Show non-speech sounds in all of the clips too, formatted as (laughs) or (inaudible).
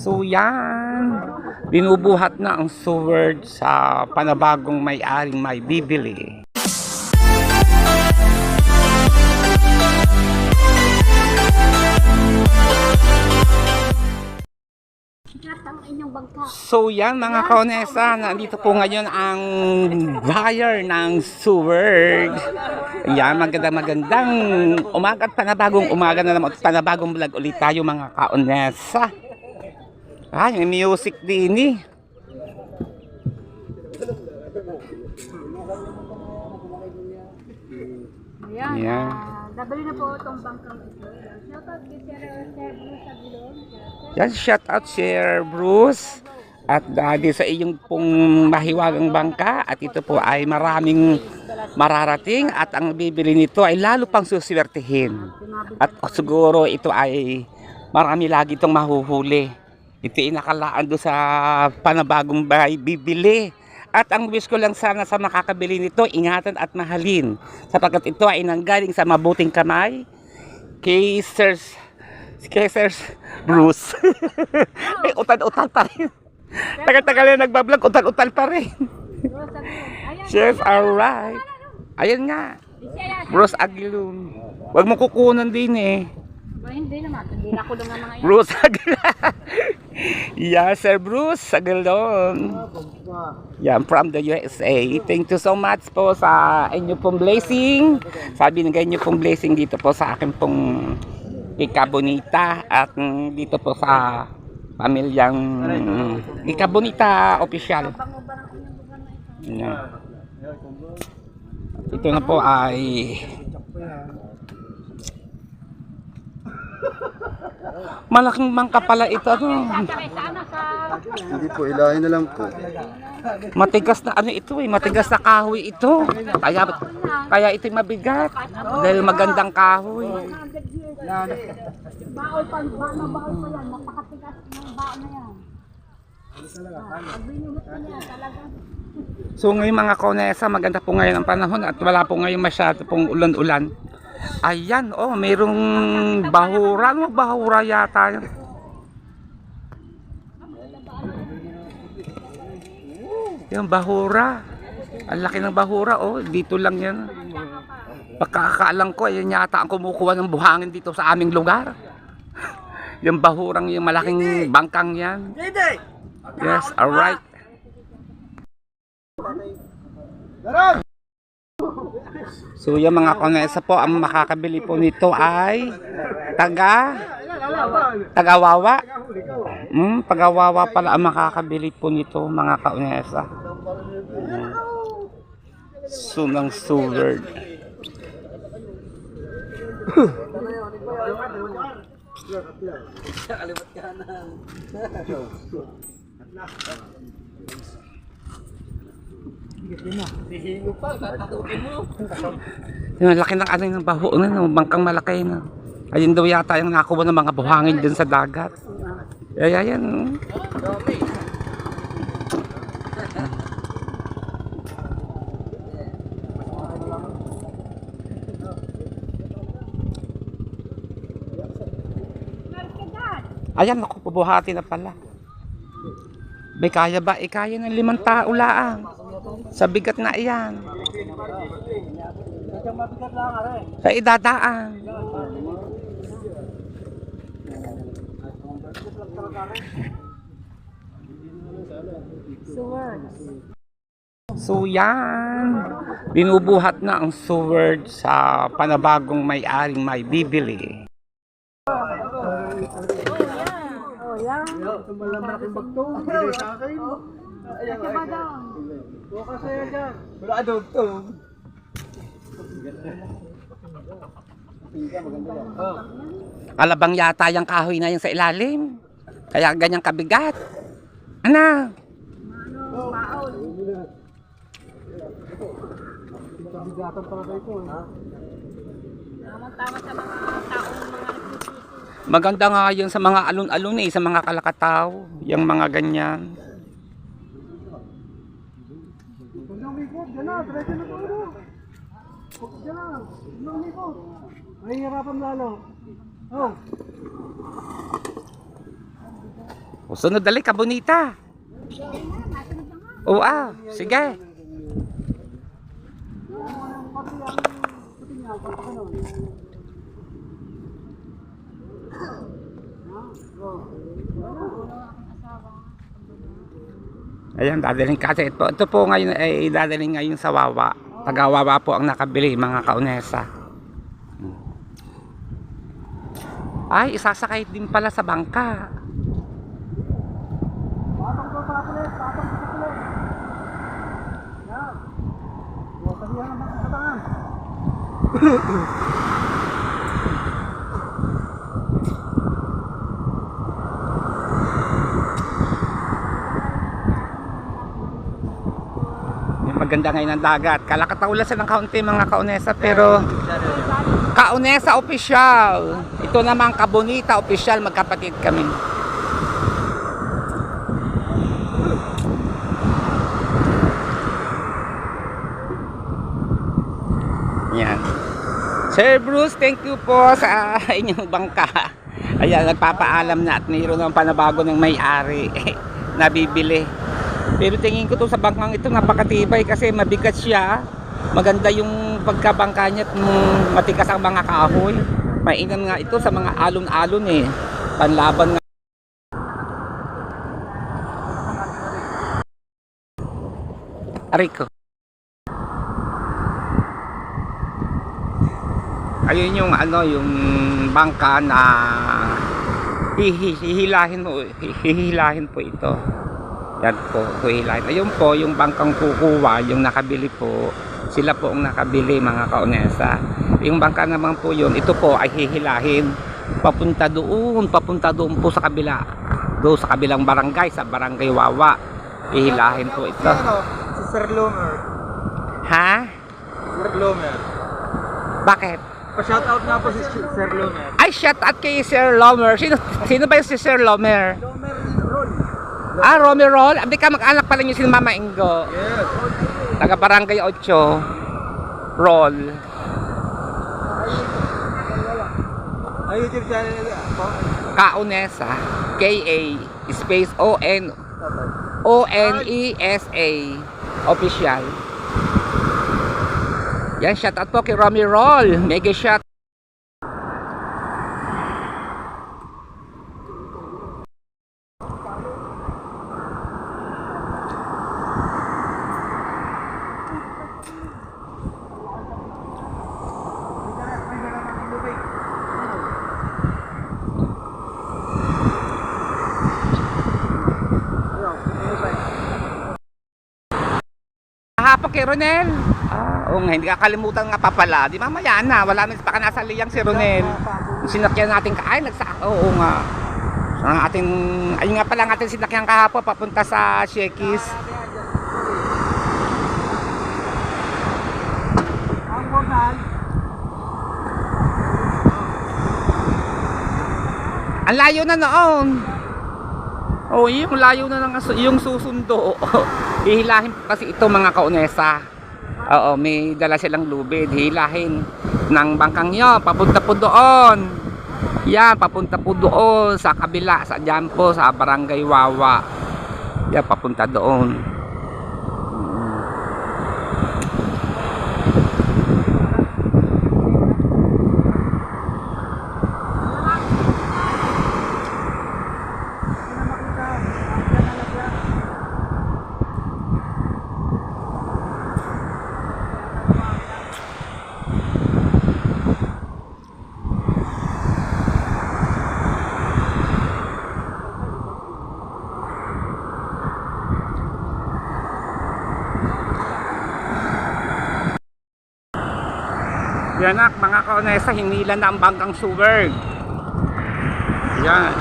So yan, binubuhat na ang sword sa panabagong may-aring may bibili. So yan mga kaonesa, nandito po ngayon ang buyer ng sword. Yan, magandang magandang umaga at panabagong umaga na naman at panabagong vlog ulit tayo mga kaonesa. Ay, may music din eh. Ayan. Ayan. ah, nabili na po itong bangkang ito. Shoutout kay Sir Bruce Aguilon. Yan, shout out Sir Bruce. At dahil sa iyong pong mahiwagang bangka at ito po ay maraming mararating at ang bibili nito ay lalo pang suswertihin. At siguro ito ay marami lagi itong mahuhuli. Ito ay nakalaan doon sa panabagong bahay bibili. At ang wish ko lang sana sa makakabili nito, ingatan at mahalin. Sapagkat ito ay nanggaling sa mabuting kamay kay Sir, kay Bruce. (laughs) Ay, utal-utal pa rin. Tagal-tagal na nagbablog, utal-utal pa rin. Chef, alright. Ayan nga. Bruce Aguilon. Huwag mo kukunan din eh. Ba, hindi naman. Hindi na kulong ang mga yan. Bruce Aguilon. (laughs) yeah, Sir Bruce Aguilon. Yan, from the USA. Thank you so much po sa inyo pong blessing. Sabi ng inyo pong blessing dito po sa akin pong Ika Bonita at dito po sa pamilyang mm, Ika Bonita official. Ito? Yan. Ito na po ay Malaking mangka pala ito. Ano? Hindi po, ilahin na lang po. Matigas na ano ito eh, matigas na kahoy ito. Kaya kaya ito mabigat dahil magandang kahoy. 100 years. Baol pa, baol na baol pa yan. Napakatigas ng baol na yan. So ngayon mga konesa, maganda po ngayon ang panahon at wala po ngayon masyado pong ulan-ulan. Ayan, oh, mayroong bahura. Ano bahura yata yan? Yung bahura. Ang laki ng bahura, oh. Dito lang yan. Pagkakaalam ko, yan yata ang kumukuha ng buhangin dito sa aming lugar. Yung bahurang yung malaking bangkang yan. Yes, alright. So yung mga konesa po, ang makakabili po nito ay taga tagawawa. Hmm, tagawawa pala ang makakabili po nito mga kaunesa. Hmm. Sunang (laughs) sword. Yung laki ng ano ng baho na, no? bangkang malaki na. Ayun daw yata yung nakuha ng mga buhangin dun sa dagat. Ay, ayan. oh. Ayan, ako, pubuhati na pala. May kaya ba? Eh, kaya ng limang tao laang. Sa bigat na iyan. Sa idadaan. So yan, binubuhat na ang sword sa panabagong may-aring may bibili. Yan. Malaking bagto. Hindi sa akin. Diba daw? Bukas na yan dyan. Wala ka dugtong. Alabang yata yung kahoy na yun sa ilalim. Kaya ganyang kabigat. Ano? Ano, baol. Kabigatan talaga ito. Ha? Tama-tama sa mga taong mga. Maganda nga yun sa mga alun-alun eh, sa mga kalakataw. Yung mga ganyan. Mahihirapan lalo. Oh. O, sunod dali ka, bonita. Oo, ah, sige. Ayan, dadaling kasi ito. Ito po ngayon ay dadaling ngayon sa Wawa. Taga-Wawa po ang nakabili, mga kaunesa. Ay, isasakay din pala sa bangka. Patong (coughs) (coughs) ko pa ulit. Patong ko ulit. Yan. O, sabihan naman ang katangan. Yung maganda ngayon ang dagat. Kalakataulasan ng kaunti mga kaunesa pero kaunesa official. Ito naman kabonita official magkapatid kami. Yan. Sir Bruce, thank you po sa (laughs) inyong bangka. Ayan, nagpapaalam na at mayroon ng panabago ng may-ari. (laughs) Nabibili. Pero tingin ko to sa bangkang ito napakatibay kasi mabigat siya. Maganda yung pagkabangka niya at matigas ang mga kahoy. Mainam nga ito sa mga alon-alon eh. Panlaban nga. Ariko. Ayun yung ano yung bangka na hihi- hihilahin mo hihilahin po ito. Yan po, hihilahin. Ayun po yung bangkang kukuha, yung nakabili po. Sila po ang nakabili mga kaonesa. Yung bangka naman po yun, ito po ay hihilahin papunta doon, papunta doon po sa kabila. Doon sa kabilang barangay, sa barangay Wawa. Hihilahin po ito. Ano? Si Sir Lomer. Ha? Sir Lomer. Bakit? Pa-shout out nga po si Sir Lomer. Ay, shout out kay Sir Lomer. Sino, sino ba yung si Sir Lomer? Lomer. Ah, Romerol. Abi ka mag-anak pala niyo si Mama Ingo. Yes. Taga Barangay 8. Roll. Ay, YouTube channel nila. Kaunesa. K-A. Space O-N. O-N-E-S-A. Official. Yan, shout out po kay Romy Roll. Mega shout. Kay Ronel. Ah, oo nga, hindi kakalimutan nga pa pala. Di mamaya na, wala na baka nasa liyang si Ronel. Sinakyan natin ka, ay nagsa, oo nga. Ang ating, ayun nga pala ang ating sinakyan kahapon papunta sa Shekis. Ang portal. Ang layo na noon. Oh, yung layo na ng yung susundo. (laughs) Hihilahin kasi ito mga kaunesa. Oo, may dala silang lubid. Hihilahin ng bangkang nyo. Papunta po doon. Yan, papunta po doon sa kabila, sa dyan po, sa Barangay Wawa. Yan, papunta doon. Yan nak, mga kaonesa, hinila na ang bangkang Suberg. Yan.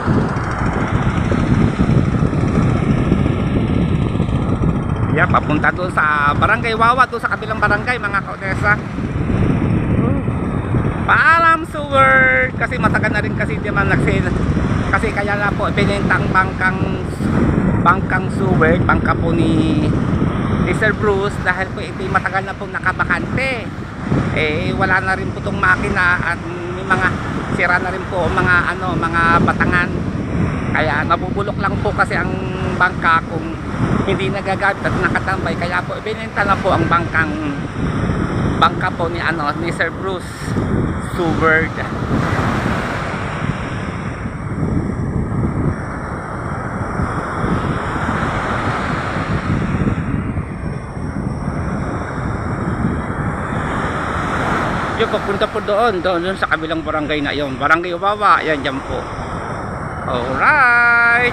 Yan, papunta doon sa barangay Wawa, doon sa kabilang barangay, mga kaonesa. Paalam Suberg! Kasi matagal na rin kasi di man nagsil. Kasi kaya na po, pinintang bangkang bangkang Suberg, bangka po ni ni Bruce dahil po ito matagal na po nakabakante. Eh wala na rin po itong makina at may mga sira na rin po mga ano mga batangan. Kaya nabubulok lang po kasi ang bangka kung hindi nagagamit at nakatambay. Kaya po ibinenta na po ang bangkang bangka po ni ano ni Sir Bruce Stewart Yung papunta po doon, doon, doon sa kabilang barangay na yun. Barangay Ubawa, yan dyan po. Alright!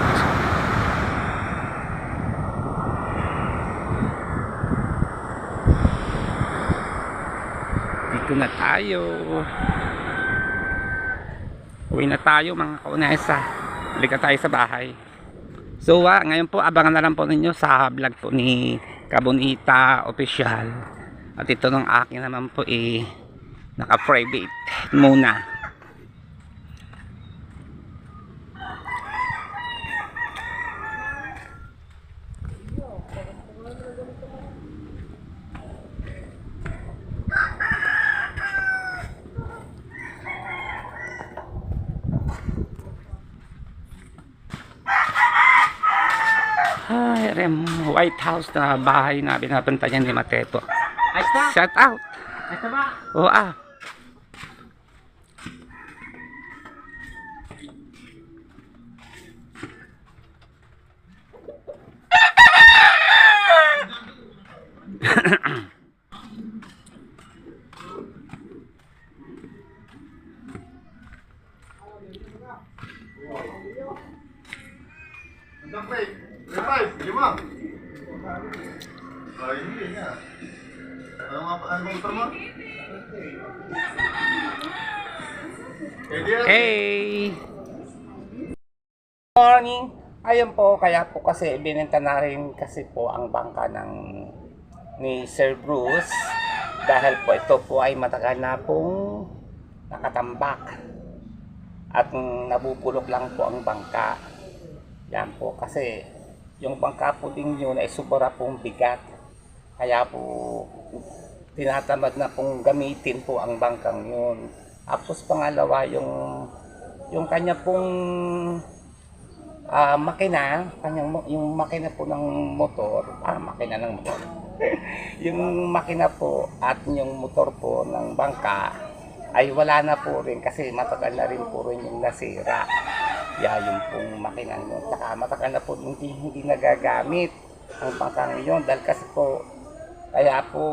Dito na tayo. Uwi na tayo mga kaunesa. Halika tayo sa bahay. So, ah, ngayon po, abangan na lang po ninyo sa vlog po ni Kabonita Official. At ito ng akin naman po eh, naka-private muna. Ay, rem, White House na bahay na binabantayan ni Mateto. Na? Shout out! Na ba? Oo ah. Revive! Revive! Lima! Ay, hindi nga. Ano nga ano bang motor mo? Eh, di Hey! Morning! Ayun po, kaya po kasi binenta na rin kasi po ang bangka ng ni Sir Bruce dahil po ito po ay matagal na pong nakatambak at nabubulok lang po ang bangka. Yan po kasi yung bangka po din yun ay sobra pong bigat. Kaya po tinatamad na pong gamitin po ang bangkang yun. Tapos pangalawa yung yung kanya pong ah, makina, kanyang yung makina po ng motor, ah makina ng motor. (laughs) yung makina po at yung motor po ng bangka ay wala na po rin kasi matagal na rin po rin yung nasira. Ya, yung pong makina nyo. Saka matagal na po hindi, hindi nagagamit ang bangkang yun dahil kasi po kaya po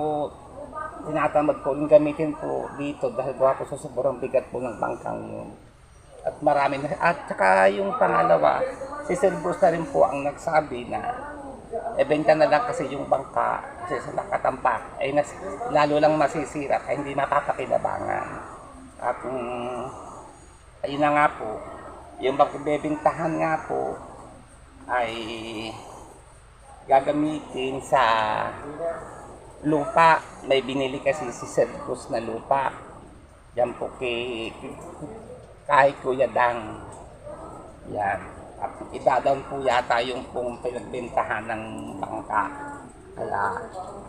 tinatamad po yung gamitin po dito dahil gawa po sa sobrang bigat po ng bangkang yun. At marami na, at saka yung pangalawa, si Sir Bruce na rin po ang nagsabi na ebenta na lang kasi yung bangka kasi sa nakatampak ay nas, lalo lang masisira kaya hindi mapapakinabangan. At um, ayun na nga po, yung bebintahan nga po ay gagamitin sa lupa. May binili kasi si Sir Bruce na lupa. Yan po kay, kay Kuya Dang. Yan. At idadaan po yata yung pong pinagbentahan ng bangka. Kaya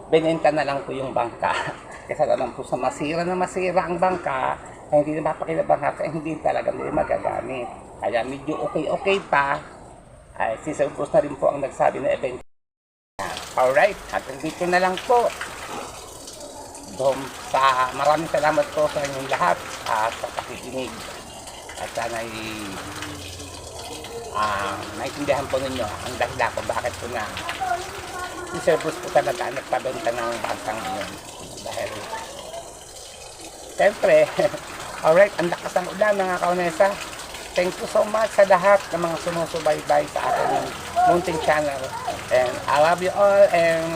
binenta na lang po yung bangka. (laughs) Kasi naman po sa masira na masira ang bangka, ay hindi na mapakinabangan kasi hindi talaga nila magagamit. Kaya medyo okay-okay pa. Ay, si Sir Bruce na rin po ang nagsabi na event Alright, hanggang dito na lang po. Dom, sa maraming salamat po sa inyong lahat at sa pakikinig. At sana'y ah naiintindihan po ninyo ang dahilan kung bakit po na Sir Bruce po talaga nagpabenta ng bangkang iyon. Dahil, siyempre, (laughs) alright, ang lakas ng ulan mga kaunesa. Thank you so much sa lahat ng mga sumusubaybay sa aking Mountain Channel. And I love you all and